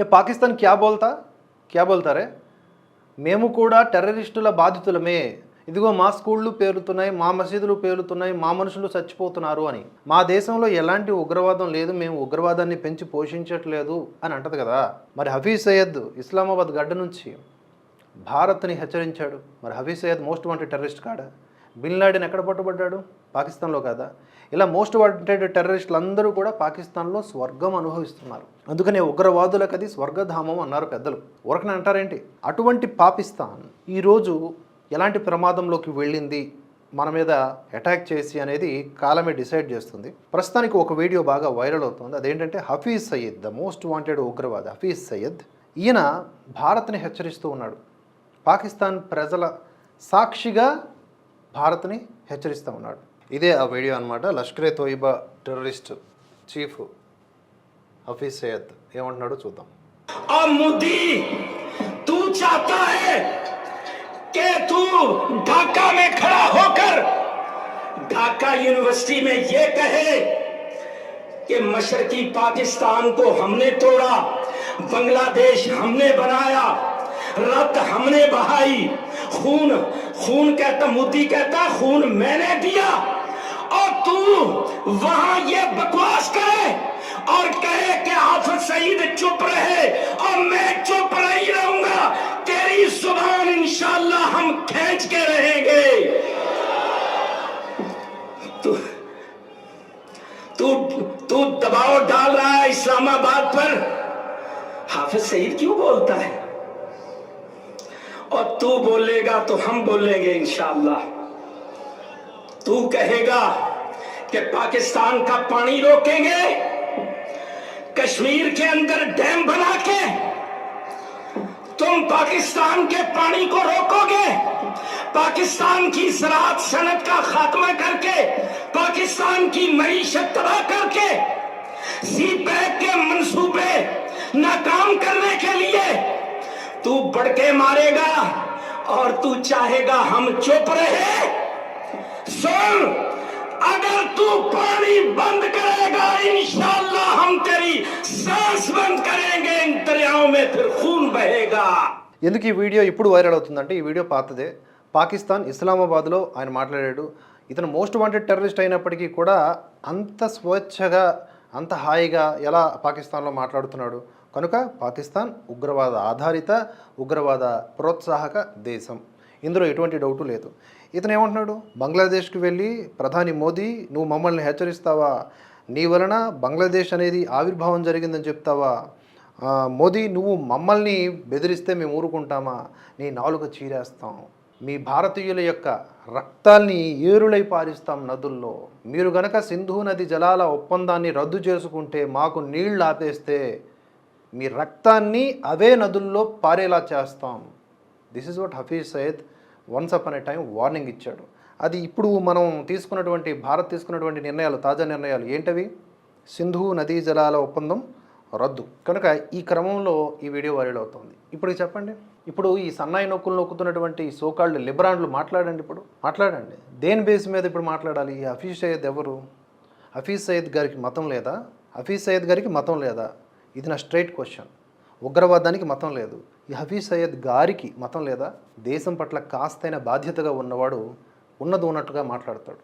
ఏ పాకిస్తాన్ క్యా బోల్తా? క్యా బోల్తారే మేము కూడా టెర్రరిస్టుల బాధితులమే. ఇదిగో మా స్కూళ్ళు పేరుతున్నాయి మా మసీదులు పేరుతున్నాయి మా మనుషులు చచ్చిపోతున్నారు అని. మా దేశంలో ఎలాంటి ఉగ్రవాదం లేదు మేము ఉగ్రవాదాన్ని పెంచి పోషించట్లేదు అని అంటది కదా. మరి హఫీజ్ సయ్యద్ ఇస్లామాబాద్ గడ్డ నుంచి భారత్ని హెచ్చరించాడు. మరి Hafeez Saeed most wanted terrorist కాడా? బిన్ లాడెన్ ఎక్కడ పట్టుబడ్డాడు? పాకిస్తాన్లో కాదా? ఇలా మోస్ట్ వాంటెడ్ టెర్రరిస్టులు అందరూ కూడా పాకిస్తాన్లో స్వర్గం అనుభవిస్తున్నారు. అందుకనే ఉగ్రవాదులకు అది స్వర్గధామం అన్నారు పెద్దలు. ఊరకనే అంటారేంటి? అటువంటి పాకిస్తాన్ ఈరోజు ఎలాంటి ప్రమాదంలోకి వెళ్ళింది? మన మీద అటాక్ చేసి అనేది కాలమే డిసైడ్ చేస్తుంది. ప్రస్తుతానికి ఒక వీడియో బాగా వైరల్ అవుతుంది. అదేంటంటే Hafeez Saeed the most wanted ఉగ్రవాద హఫీజ్ సయ్యద్ ఈయన భారత్ని హెచ్చరిస్తూ ఉన్నాడు. పాకిస్తాన్ ప్రజల సాక్షిగా భారత్ని హెచ్చరిస్తూ ఉన్నాడు. ఇదే ఆ వీడియో అనమాట లష్కరే తోయిబా టెర్రరిస్ట్ చీఫ్ హఫీజ్ సయ్యద్ ఏమంటున్నాడో చూద్దాం. మోదీ తూ చాతా హై కే తూ ఢాకా మే ఖడా హోకర్. ڈھاکہ یونیورسٹی میں یہ کہے کہ مشرقی پاکستان کو ہم نے توڑا بنگلہ دیش ہم نے بنایا رت ہم نے بہائی خون خون کہتا موتی کہتا خون میں نے دیا۔ اور تو وہاں یہ بکواس کرے اور کہے کہ حافظ سعید چپ رہے اور میں چپ رہی رہوں گا۔ تیری زبان انشاءاللہ ہم کھینچ کے رہیں گے۔ تو تو, تو دباؤ ڈال رہا ہے اسلام آباد پر۔ حافظ سعید کیوں بولتا ہے؟ اور تو بولے گا تو ہم بولیں گے انشاءاللہ۔ تو کہے گا کہ پاکستان کا پانی روکیں گے، کشمیر کے اندر ڈیم بنا کے تم پاکستان کے پانی کو روکو گے۔ پاکستان کی زراعت صنعت کا خاتمہ کر کے، پاکستان کی معیشت تباہ کر کے سی پیک کے منصوبے ناکام کرنے کے لیے तू बड़के मारेगा और तू चाहेगा हम चुप रहे सुन अगर तू पानी बंद करेगा इंशाल्लाह हम तेरी सांस बंद करेंगे इन दरियाओं में फिर खून बहेगा ఎందుకు ఈ వీడియో ఇప్పుడు వైరల్ అవుతుందంటే ఈ వీడియో పాతదే పాకిస్తాన్ ఇస్లామాబాద్లో ఆయన మాట్లాడాడు ఇతను మోస్ట్ వాంటెడ్ టెర్రరిస్ట్ అయినప్పటికీ కూడా అంత స్వేచ్ఛగా అంత హాయిగా ఎలా పాకిస్తాన్లో మాట్లాడుతున్నాడు కనుక పాకిస్తాన్ ఉగ్రవాద ఆధారిత ఉగ్రవాద ప్రోత్సాహక దేశం. ఇందులో ఎటువంటి డౌటు లేదు. ఇతను ఏమంటున్నాడు? బంగ్లాదేశ్కి వెళ్ళి ప్రధాని మోదీ నువ్వు మమ్మల్ని హెచ్చరిస్తావా? నీ వలన బంగ్లాదేశ్ అనేది ఆవిర్భావం జరిగిందని చెప్తావా? మోదీ నువ్వు మమ్మల్ని బెదిరిస్తే మేము ఊరుకుంటామా? నీ నాలుక చీరేస్తాం. మీ భారతీయుల యొక్క రక్తాల్ని ఏరులై పారిస్తాం నదుల్లో. మీరు గనక సింధు నది జలాల ఒప్పందాన్ని రద్దు చేసుకుంటే మాకు నీళ్ళు ఆపేస్తే మీ రక్తాన్ని అవే నదుల్లో పారేలా చేస్తాం. This is what Hafeez Saeed once up అనే టైం వార్నింగ్ ఇచ్చాడు. అది ఇప్పుడు మనం తీసుకున్నటువంటి భారత్ తీసుకున్నటువంటి నిర్ణయాలు తాజా నిర్ణయాలు ఏంటవి? సింధు నదీ జలాల ఒప్పందం రద్దు. కనుక ఈ క్రమంలో ఈ వీడియో వైరల్ అవుతుంది. ఇప్పుడు చెప్పండి. ఇప్పుడు ఈ సన్నాయి నొక్కులు నొక్కుతున్నటువంటి సోకాళ్ళు లిబరాన్లు మాట్లాడండి ఇప్పుడు. మాట్లాడండి. దేని బేస్ మీద ఇప్పుడు మాట్లాడాలి? ఈ హఫీజ్ సయ్యద్ ఎవరు? హఫీజ్ సయ్యద్ గారికి మతం లేదా? హఫీజ్ సయ్యద్ గారికి మతం లేదా? ఇది నా స్ట్రైట్ క్వశ్చన్ ఉగ్రవాదానికి మతం లేదు. ఈ హఫీజ్ సయ్యద్ గారికి మతం లేదా? దేశం పట్ల కాస్తైన బాధ్యతగా ఉన్నవాడు ఉన్నది ఉన్నట్టుగా మాట్లాడతాడు.